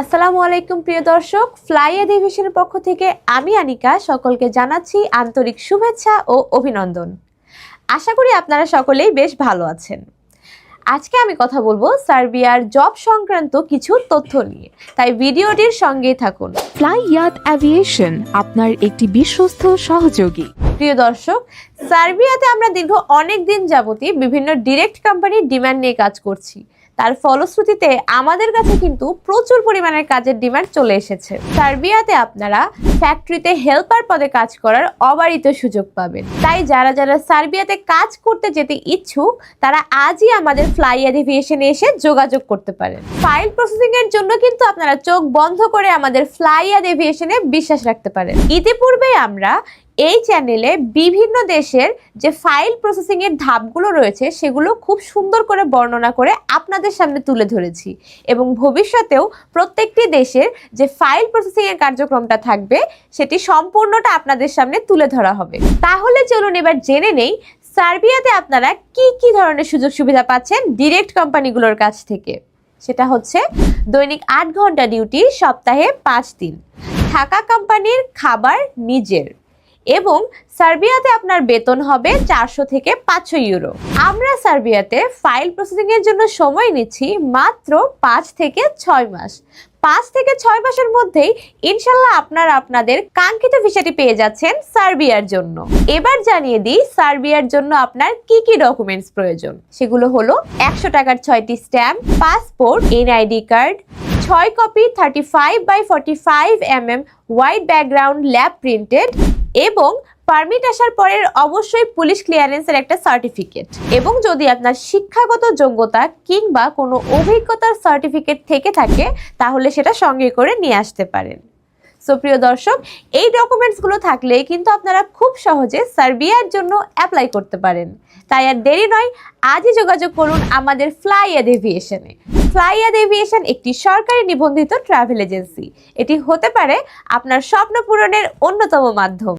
আসসালামু আলাইকুম, প্রিয় দর্শক। ফ্লাই এডিভিশনের পক্ষ থেকে আমি আনিকা, সকলকে জানাচ্ছি আন্তরিক শুভেচ্ছা ও অভিনন্দন। আশা করি আপনারা সকলেই বেশ ভালো আছেন। আজকে আমি কথা বলব সার্বিয়ার জব সংক্রান্ত কিছু তথ্য নিয়ে। তাই ভিডিওটির সঙ্গেই থাকুন। ফ্লাই ইয়াত অ্যাভিয়েশন আপনার একটি বিশ্বস্ত সহযোগী। প্রিয় দর্শক, সার্বিয়াতে আমরা দীর্ঘ অনেক দিন যাবতই বিভিন্ন ডিরেক্ট কোম্পানির ডিমান্ড নিয়ে কাজ করছি। তার ফলশ্রুতিতে আমাদের কাছে কিন্তু প্রচুর পরিমাণের কাজের ডিমান্ড চলে এসেছে। সার্বিয়াতে আপনারা ফ্যাক্টরিতে হেল্পার পদে কাজ করার অবারিত সুযোগ পাবেন। তাই যারা যারা সার্বিয়াতে কাজ করতে যেতে ইচ্ছুক, তারা আজই আমাদের ফ্লাই এভিয়েশনে এসে যোগাযোগ করতে পারেন। ফাইল প্রসেসিং এর জন্য কিন্তু আপনারা চোখ বন্ধ করে আমাদের ফ্লাই এভিয়েশনে বিশ্বাস রাখতে পারেন। ইতিপূর্বে আমরা এই চ্যানেলে বিভিন্ন দেশের যে ফাইল প্রসেসিং এর ধাপগুলো রয়েছে, সেগুলো খুব সুন্দর করে বর্ণনা করে আপনাদের সামনে তুলে ধরেছি। এবং ভবিষ্যতেও প্রত্যেকটি দেশের যে ফাইল প্রসেসিং এর কার্যক্রমটা থাকবে, সেটি সম্পূর্ণটা আপনাদের সামনে তুলে ধরা হবে। তাহলে চলুন এবার জেনে নেই, সার্বিয়াতে আপনারা কি কি ধরনের সুযোগ সুবিধা পাচ্ছেন ডিরেক্ট কোম্পানিগুলোর কাছ থেকে? সেটা হচ্ছে, দৈনিক আট ঘণ্টা ডিউটি সপ্তাহে পাঁচ দিন। থাকা কোম্পানির খাবার নিজের। এবং সার্বিয়াতে আপনার বেতন হবে চারশো থেকে পাঁচশো ইউরো। আমরা সার্বিয়াতে ফাইল প্রসেসিং এর জন্য সময় নিচ্ছি মাত্র পাঁচ থেকে ছয় মাস। পাঁচ থেকে ছয় মাসের মধ্যেই ইনশাল্লাহ আপনারা আপনাদের কাঙ্ক্ষিত ভিসাটি পেয়ে যাচ্ছেন সার্বিয়ার জন্য। এবার জানিয়ে দিই সার্বিয়ার জন্য আপনার কি কি ডকুমেন্টস প্রয়োজন। সেগুলো হলো একশো টাকার ছয়টি স্ট্যাম্প, পাসপোর্ট, এনআইডি কার্ড, ছয় copy, thirty five by forty five M M white background, lab printed এবং পারমিট আসার পরের অবশ্যই পুলিশ ক্লিয়ারেন্সের একটা সার্টিফিকেট এবং যদি আপনার শিক্ষাগত যোগ্যতা কিংবা কোনো অভিজ্ঞতার সার্টিফিকেট থেকে থাকে, তাহলে সেটা সঙ্গে করে নিয়ে আসতে পারেন। সো প্রিয় দর্শক, এই ডকুমেন্টসগুলো থাকলে কিন্তু আপনারা খুব সহজে সার্বিয়ার জন্য অ্যাপ্লাই করতে পারেন। তাই আর দেরি নয়, আজই যোগাযোগ করুন আমাদের ফ্লাইয়াদ এভিয়েশনে ফ্লাইয়াদ এভিয়েশন একটি সরকারি নিবন্ধিত ট্রাভেল এজেন্সি এটি হতে পারে আপনার স্বপ্ন পূরণের অন্যতম মাধ্যম।